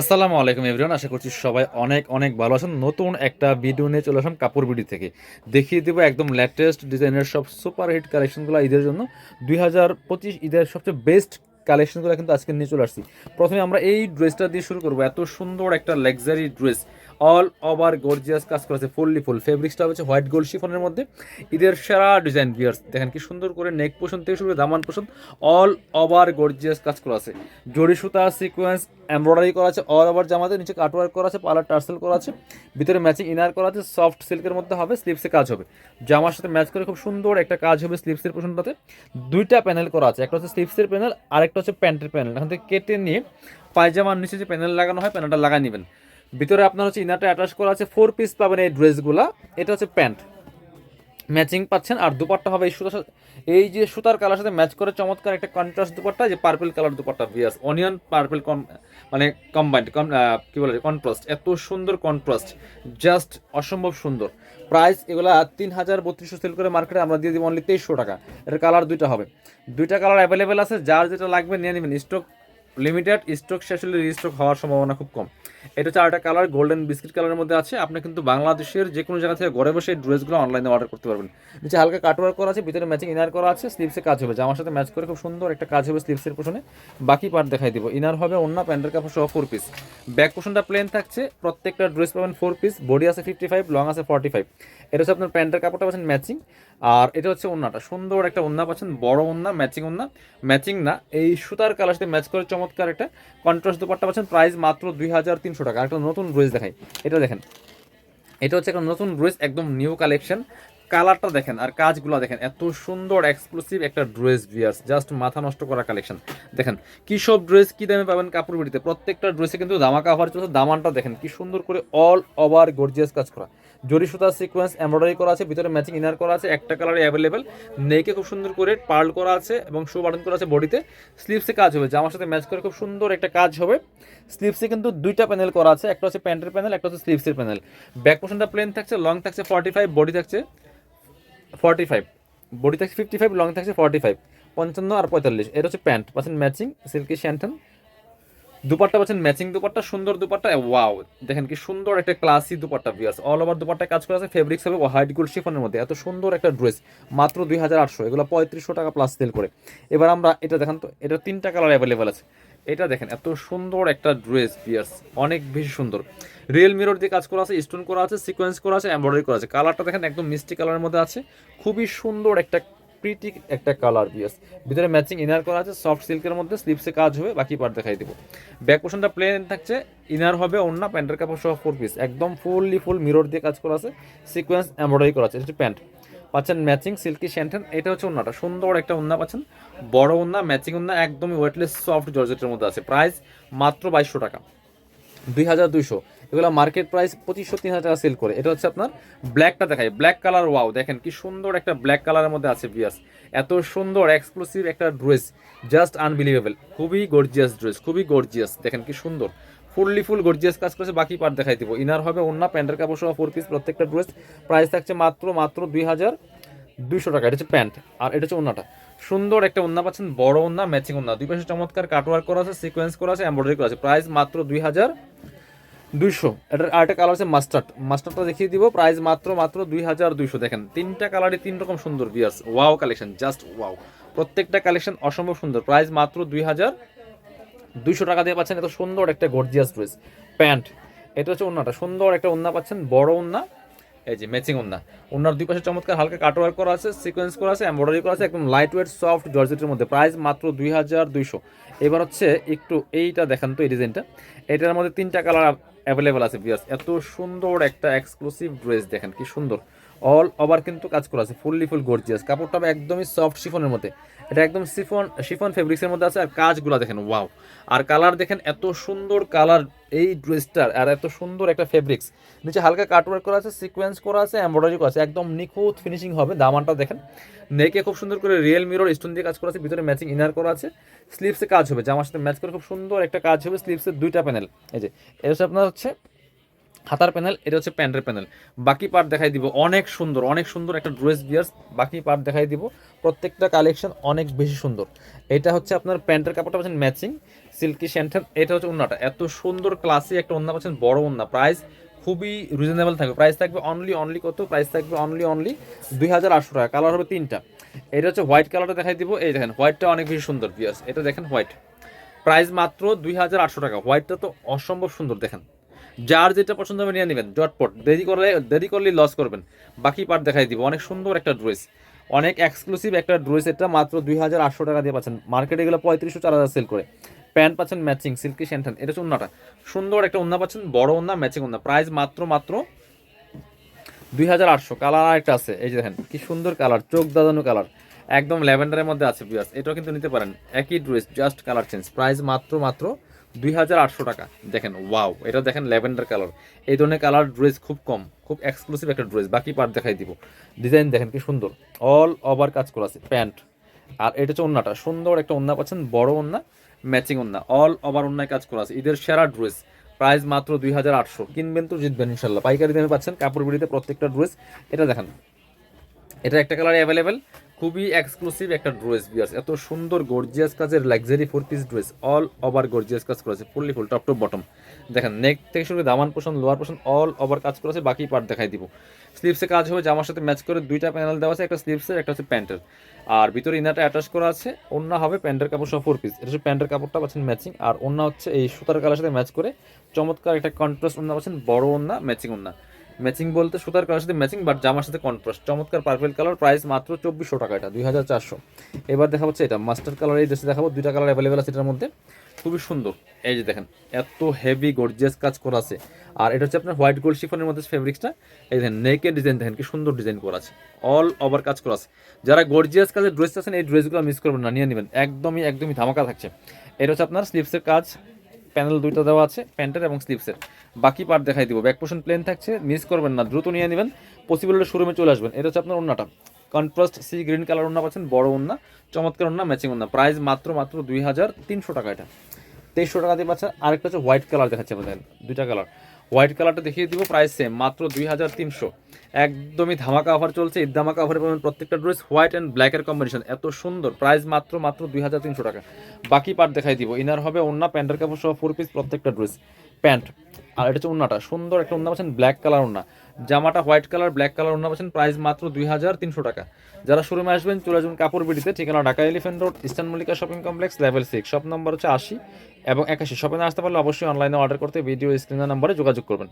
আসসালামু আলাইকুম এভরিওয়ান, আশা করছি সবাই অনেক অনেক ভালো আছেন। নতুন একটা ভিডিও নিয়ে চলে আসলাম কাপড় বিডি থেকে। দেখিয়ে দেবো একদম লেটেস্ট ডিজাইনের সব সুপারহিট কালেকশনগুলো ঈদের জন্য। দুই হাজার পঁচিশ ঈদের সবচেয়ে বেস্ট কালেকশনগুলো কিন্তু আজকে নিয়ে চলে আসছি। প্রথমে আমরা এই ড্রেসটা দিয়ে শুরু করব। এত সুন্দর একটা luxury dress all over gorgeous কাজ করেছে ফুললি ফুল ফেব্রিক্সটা হচ্ছে হোয়াইট গোল্ড শিফনের মধ্যে। ঈদের সেরা ডিজাইন বিয়ার্স দেখেন কি সুন্দর করে নেক পোষণ থেকে শুরু করে দামান পোষণ অল ওভার গর্জিয়াস কাজ করা আছে। জরি সুতা সিকোয়েন্স এমব্রয়ডারি করা আছে অল ওভার জামাতে, নিচে কাটওয়ার্ক করা আছে পার্লার টার্সেল করা আছে, ভিতরে ম্যাচিং ইনার করা আছে সফট সিল্কের মধ্যে হবে স্লিপসে কাজ হবে। জামার সাথে ম্যাচ করে খুব সুন্দর একটা কাজ হবে স্লিপসের পোষণটাতে দুইটা প্যানেল করা আছে, একটা হচ্ছে স্লিপসের প্যানেল আরেকটা হচ্ছে প্যান্টের প্যানেল এখান থেকে কেটে নিয়ে পায়জামার নিচে যে প্যানেল লাগানো হয় প্যানেলটা লাগাই নেবেন। ভিতরে আপনার হচ্ছে ইনারটা অ্যাটাচ করা আছে ফোর পিস পাবেন এই ড্রেসগুলা এটা হচ্ছে প্যান্ট ম্যাচিং পাচ্ছেন, আর দুপাট্টা হবে এই সুতার এই যে সুতার কালার সাথে ম্যাচ করে চমৎকার একটা কন্ট্রাস্ট দুপাট্টা, যে পার্পল কালার দুপাট্টা ভিয়াস অনিয়ন পার্পল কম মানে কম্বাইন্ড কম কি বলে কন্ট্রাস্ট এত সুন্দর কন্ট্রাস্ট জাস্ট অসম্ভব সুন্দর। প্রাইস এগুলা তিন হাজার বত্রিশশো সেল করে মার্কেটে আমরা দিয়ে দিব অনলি তেইশশো টাকা। এটার কালার দুইটা হবে। দুইটা কালার অ্যাভেলেবেল আছে, যার যেটা লাগবে নিয়ে নেবেন। স্টক লিমিটেড স্টক শেষ হলে রিস্টক হওয়ার সম্ভাবনা খুব কম। এটা হচ্ছে আরেকটা কালার গোল্ডেন বিস্কিট কালারের মধ্যে আছে। আপনি কিন্তু বাংলাদেশের যে কোনো জায়গা থেকে ঘরে বসে ড্রেসগুলো অনলাইনে অর্ডার করতে পারবেন। নিচে হালকা কাটওয়ার্ক করা আছে, ভিতরে ম্যাচিং ইনার করা আছে স্লিপসে কাজ হবে। জামার সাথে ম্যাচ করে খুব সুন্দর একটা কাজ হবে স্লিপসের পোষণে বাকি পার্ট দেখাই দিব। ইনার হবে অন্য প্যান্টের কাপড় সহ ফোর পিস ব্যাক পোষণটা প্লেন থাকছে। প্রত্যেকটা ড্রেস পাবেন ফোর পিস বডি আছে ফিফটি ফাইভ লং আছে ফর্টি ফাইভ এটা হচ্ছে আপনার প্যান্টের কাপড়টা পাচ্ছেন ম্যাচিং আর এটা হচ্ছে ওন্নাটা সুন্দর একটা ওন্না পাচ্ছেন, বড় ওন্না ম্যাচিং ওন্না ম্যাচিং না, এই সুতার কালার সাথে ম্যাচ করে চমৎকার একটা কন্ট্রাস্ট দুপাট্টা পাচ্ছেন। প্রাইস মাত্র দুই হাজার তিনশো টাকা। একটা নতুন ড্রেস দেখাই। এটা দেখেন। এটা হচ্ছে একটা নতুন ড্রেস একদম নিউ কালেকশন কালারটা দেখেন আর কাজগুলো দেখেন, এত সুন্দর এক্সক্লুসিভ একটা ড্রেস ভিয়ার্স জাস্ট মাথা নষ্ট করা কালেকশন দেখেন, কি সব ড্রেস কি দামে পাবেন কাপড় বিড়িতে? প্রত্যেকটা ড্রেসে কিন্তু দামাকা অফার চলছে, দামানটা দেখেন, কি সুন্দর করে অল ওভার গর্জিয়াস কাজ করা। জরি সুতা সিকোয়েন্স এমব্রয়ডারি করা আছে, ভিতরে ম্যাচিং ইনার করা আছে, একটা কালারে অ্যাভেলেবেল নেকে খুব সুন্দর করে পার্ল করা আছে এবং শো বাটন করা আছে বডিতে স্লিপসে কাজ হবে জামার সাথে ম্যাচ করে খুব সুন্দর একটা কাজ হবে। স্লিপসে কিন্তু দুইটা প্যানেল করা আছে, একটা হচ্ছে প্যান্টের প্যানেল একটা হচ্ছে স্লিপসের প্যানেল ব্যাক পোর্শনটা প্লেন থাকছে লং থাকছে ফর্টি ফাইভ বডি থাকছে। ফর্টি ফাইভ বডি থাকছে ফিফটি ফাইভ লং থাকছে ফর্টি ফাইভ পঞ্চান্ন আর পঁয়তাল্লিশ। এটা হচ্ছে প্যান্ট। পাচ্ছেন ম্যাচিং সিল্কি শ্যান্টন দুপাট্টা পাচ্ছেন ম্যাচিং দুপাট্টা, সুন্দর দুপাট্টা ওয়াও দেখেন কি সুন্দর একটা ক্লাসি দুপাট্টা বিয়ার্স অল ওভার দুপাট্টা কাজ করা আছে ফেব্রিক্স হবে হোয়াইট গোল্ড শিফনের মধ্যে। এত সুন্দর একটা ড্রেস মাত্র দুই হাজার আটশো। এগুলো পঁয়ত্রিশশো টাকা প্লাস সেল করে। এবার আমরা এটা দেখান তো এটা তিনটা কালার অ্যাভেলেবেল আছে। এটা দেখেন, এত সুন্দর একটা ড্রেস বিয়ার্স অনেক বেশি সুন্দর। রিয়েল মিরর দিয়ে কাজ করা আছে স্টোন করা আছে সিকোয়েন্স করা আছে এমব্রয়ডারি করা আছে। কালারটা দেখেন একদম মিষ্টি কালারের মধ্যে আছে। খুবই সুন্দর একটা প্রিটি একটা কালার বিয়াস ভিতরে ম্যাচিং ইনার করা আছে সফট সিল্কের মধ্যে স্লিপসে কাজ হবে, বাকি পার্ট দেখাই দিব। ব্যাক পোর্শনটা প্লেন থাকছে ইনার হবে অন্য প্যান্টের কাপড় সহ ফোর পিস একদম ফুললি ফুল মিরর দিয়ে কাজ করা আছে সিকোয়েন্স এমব্রয়ডারি করা আছে, এটা প্যান্ট। পাচ্ছেন ম্যাচিং সিল্কি শ্যান্টেন এটা হচ্ছে ওন্নাটা সুন্দর একটা ওন্না পাচ্ছেন। বড় ওন্না ম্যাচিং ওন্না একদমই ওয়েটলেস সফট জর্জেটের মধ্যে আছে। প্রাইস মাত্র বাইশশো টাকা। দুই হাজার দুইশো। এগুলো মার্কেট প্রাইস পঁচিশশো, তিন হাজার টাকা সেল করে। এটা হচ্ছে আপনার ব্ল্যাকটা দেখায় ব্ল্যাক কালার ওয়াও দেখেন কি সুন্দর একটা ব্ল্যাক কালারের মধ্যে আছে বিয়াস এত সুন্দর এক্সক্লুসিভ একটা ড্রেস জাস্ট আনবিলিভেবল খুবই গর্জিয়াস ড্রেস খুবই গর্জিয়াস দেখেন কি সুন্দর। ফুললি ফুল গর্জিয়াস কাজ করেছে, বাকি পার্ট দেখাই দিব। ইনার হবে অন্য প্যান্টের কাপড় সহ ফোর পিস প্রত্যেকটা ড্রেস প্রাইস থাকছে মাত্র মাত্র দুই হাজার দুইশো টাকা। এটা হচ্ছে প্যান্ট, আর এটা হচ্ছে ওন্নাটা সুন্দর একটা ওন্না পাচ্ছেন, বড় ওন্না ম্যাচিং ওন্না দুই পাশে চমৎকার কাটওয়ার্ক করা আছে সিকোয়েন্স করা আছে এমব্রয়ডারি করা আছে। প্রাইস মাত্র দুই হাজার দুইশো। এটার আরেকটা কালার আছে মাস্টার্ড মাস্টার্ডটা দেখিয়ে দিব প্রাইস মাত্র মাত্র দুই হাজার দুইশো। দেখেন, তিনটা কালারই তিন রকম সুন্দর বিয়ার্স ওয়াও কালেকশন জাস্ট ওয়াও প্রত্যেকটা কালেকশন অসম্ভব সুন্দর। প্রাইস মাত্র দুই হাজার দুইশো টাকা দিয়ে পাচ্ছেন এত সুন্দর একটা গর্জিয়াস ড্রেস প্যান্ট। এটা হচ্ছে ওনাটা সুন্দর একটা ওন্না পাচ্ছেন, বড় ওন্না, এই যে ম্যাচিং ওন্না। ওনার দুই পাশে চমৎকার হালকা কাটওয়ার্ক করা আছে সিকোয়েন্স করা আছে এমব্রয়ডারি করা আছে, একদম লাইট ওয়েট সফট জর্জেটের মধ্যে। প্রাইস মাত্র দুই হাজার দুইশো। এবার হচ্ছে একটু এইটা দেখান তো, এই ডিজাইনটা এটার মধ্যে তিনটা কালার অ্যাভেলেবেল আছে বিয়ার্স এত সুন্দর একটা এক্সক্লুসিভ ড্রেস দেখেন কি সুন্দর। অল ওভার কিন্তু কাজ করা আছে ফুললি ফুল গর্জিয়াস কাপড়টা একদমই সফট শিফনের মধ্যে। এটা একদম শিফন শিফন ফেব্রিক্সের মধ্যে আছে আর কাজগুলো দেখেন ওয়াও আর কালার দেখেন, এত সুন্দর কালার এই ড্রেসটার, আর এত সুন্দর একটা ফেব্রিক্স নিচে হালকা কাটওয়ার্ক করা আছে সিকোয়েন্স করা আছে এমব্রয়ডারি করা আছে, একদম নিখুঁত ফিনিশিং হবে, দামানটা দেখেন। নেকে খুব সুন্দর করে রিয়েল মিরর স্টোন দিয়ে কাজ করা আছে, ভিতরে ম্যাচিং ইনার করা আছে। স্লিপসে কাজ হবে, জামার সাথে ম্যাচ করে খুব সুন্দর একটা কাজ হবে স্লিপসের দুইটা প্যানেল এই যে হচ্ছে আপনার হচ্ছে হাতার প্যানেল, এটা হচ্ছে প্যান্টের প্যানেল। বাকি পার্ট দেখাই দিব, অনেক সুন্দর অনেক সুন্দর একটা ড্রেস বিয়ার্স বাকি পার্ট দেখাই দিব। প্রত্যেকটা কালেকশন অনেক বেশি সুন্দর। এটা হচ্ছে আপনার প্যান্টের কাপড়টা পাচ্ছেন ম্যাচিং সিল্কি শ্যান্টেন এটা হচ্ছে ওন্নাটা। এত সুন্দর ক্লাসি একটা ওন্না পাচ্ছেন, বড় ওন্না। প্রাইস খুবই রিজনেবল থাকবে। প্রাইস থাকবে অনলি অনলি কত? প্রাইস থাকবে অনলি অনলি দুই হাজার আটশো টাকা। কালার হবে তিনটা। এটা হচ্ছে হোয়াইট কালারটা দেখাই দিব। এই দেখেন হোয়াইটটা অনেক বেশি সুন্দর বিয়াস এটা দেখেন হোয়াইট প্রাইস মাত্র দুই হাজার আটশো টাকা। হোয়াইটটা তো অসম্ভব সুন্দর, দেখেন। যার যেটা পছন্দ হবে নিয়ে নেবেন জটপট দেরি করলে দেরি করলে লস করবেন। বাকি পার্ট দেখাই দিব। অনেক সুন্দর একটা ড্রেস অনেক এক্সক্লুসিভ একটা ড্রেস এটা মাত্র দুই হাজার আটশো টাকা দিয়ে পাচ্ছেন। মার্কেটে গেলে পঁয়ত্রিশশো, চার হাজার সেল করে। প্যান্ট পাচ্ছেন ম্যাচিং সিল্কি শ্যান্টান এটা হচ্ছে উন্নাটা। সুন্দর একটা উন্না পাচ্ছেন, বড় উন্না ম্যাচিং উন্না। প্রাইস মাত্র মাত্র দুই হাজার আটশো। কালার আরেকটা আছে। এই যে দেখেন, কি সুন্দর কালার চোখ দাদানো কালার একদম ল্যাভেন্ডারের মধ্যে আছে বিয়াস এটাও কিন্তু নিতে পারেন। একই dress just colour change price মাত্র মাত্র দুই হাজার আটশো টাকা। দেখেন ওয়াও এটা দেখেন ল্যাভেন্ডার কালার। এই ধরনের কালার ড্রেস খুব কম, খুব এক্সক্লুসিভ একটা ড্রেস বাকি পার্ট দেখাই দিব। ডিজাইন দেখেন কি সুন্দর অল ওভার কাজ করা আছে, প্যান্ট। আর এটা হচ্ছে ওন্নাটা, সুন্দর একটা ওন্না পাচ্ছেন, বড় ওন্না ম্যাচিং ওন্না অল ওভার ওন্নায় কাজ করা আছে। ঈদের সেরা ড্রেস প্রাইস মাত্র দুই হাজার আটশো। কিনবেন তো জিতবেন ইনশাল্লাহ। পাইকারি দামে পাচ্ছেন কাপড় বিড়িতে প্রত্যেকটা ড্রেস এটা দেখেন, এটা একটা কালার অ্যাভেলেবেল খুবই এক্সক্লুসিভ একটা ড্রেস বিয়ার্স এত সুন্দর গর্জিয়াস কাজের luxury four piece dress all over gorgeous কাজ করেছে fully full top to bottom দেখেন নেক থেকে শুরু দামান পোষণ লোয়ার পোষণ অল ওভার কাজ করেছে বাকি পার্ট দেখাই দিব। স্লিপসে কাজ হবে, জামার সাথে ম্যাচ করে দুইটা প্যানেল দেওয়া আছে, একটা স্লিপসের একটা হচ্ছে প্যান্টের। আর ভিতরে ইনারটা অ্যাটাচ করা আছে অন্য হবে প্যান্টের কাপড় সহ ফোর পিস এটা হচ্ছে প্যান্টের কাপড়টা পাচ্ছেন ম্যাচিং আর অন্য হচ্ছে এই সুতার কালার সাথে ম্যাচ করে চমৎকার একটা কন্ট্রাস্ট অন্য পাচ্ছেন, বড় ওন্না ম্যাচিং ওন্না ম্যাচিং বলতে সুতার কালার সাথে ম্যাচিং বাট জামার সাথে কন্ট্রাস্ট চমৎকার পার্পেল কালার প্রাইস মাত্র চব্বিশশো টাকা এটা, দুই হাজার চারশো। এবার দেখা হচ্ছে এটা মাস্টার কালার এই ড্রেসে দেখাবো, দুইটা কালার অ্যাভেলেবেল আছে এটার মধ্যে। খুবই সুন্দর। এই যে দেখেন, এত হেভি গর্জিয়াস কাজ করা আছে। আর এটা হচ্ছে আপনার হোয়াইট গোল্ড শিফনের মধ্যে ফেব্রিক্সটা এই দেখেন নেকের ডিজাইন দেখেন কি সুন্দর ডিজাইন করা আছে। অল ওভার কাজ করা আছে। যারা গর্জিয়াস কাজের ড্রেস আছেন, এই ড্রেসগুলো মিস করবেন না, নিয়ে নেবেন। একদমই একদমই ধামাকা থাকছে। এটা হচ্ছে আপনার স্লিপসের কাজ। প্যানেল দুইটা দেওয়া আছে, প্যান্টের এবং স্লিপসের বাকি পার্ট দেখাই দিব। ব্যাক পোর্শন প্লেন থাকছে মিস করবেন না, দ্রুত নিয়ে নেবেন। পসিবল শোরুমে চলে আসবেন। এটা হচ্ছে আপনার অন্যটা কন্ট্রাস্ট সি গ্রিন কালার ওন্না পাচ্ছেন, বড় ওন্না চমৎকার ওন্না ম্যাচিং ওন্না প্রাইস মাত্র মাত্র দুই হাজার তিনশো টাকা এটা। তেইশশো টাকা দিয়ে পাচ্ছেন, আরেকটা হচ্ছে হোয়াইট কালার দেখাচ্ছে আপনাদের, দুইটা কালার হোয়াইট কালারটা দেখিয়ে দিব, প্রাইস সেম মাত্র দুই হাজার তিনশো। একদমই ধামাকা অফার চলছে, ঈদ ধামাকা অফারে পাবেন প্রত্যেকটা ড্রেস হোয়াইট অ্যান্ড ব্ল্যাকের কম্বিনেশন এত সুন্দর প্রাইস মাত্র মাত্র দুই হাজার তিনশো টাকা। বাকি পার্ট দেখাই দিব ইনার হবে অন্য প্যান্টের কাপড় সহ ফোর পিস প্রত্যেকটা ড্রেস প্যান্ট আর এটা হচ্ছে ওন্নাটা সুন্দর একটা ওন্না পাচ্ছেন ব্ল্যাক কালার ওন্না জামাটা হোয়াইট কালার ব্ল্যাক কালার ওন্না পাচ্ছেন প্রাইস মাত্র দুই হাজার তিনশো টাকা। যারা শোরুমে আসবেন, চলে আসবেন কাপড় বিডিতে, ঠিকানা Dhaka elephant road eastern Mallika shopping complex level six shop number হচ্ছে আশি এবং একাশি। শপিং আসতে পারলে অবশ্যই অনলাইনে অর্ডার করতে ভিডিও স্ক্রিনের নম্বরে যোগাযোগ করবেন।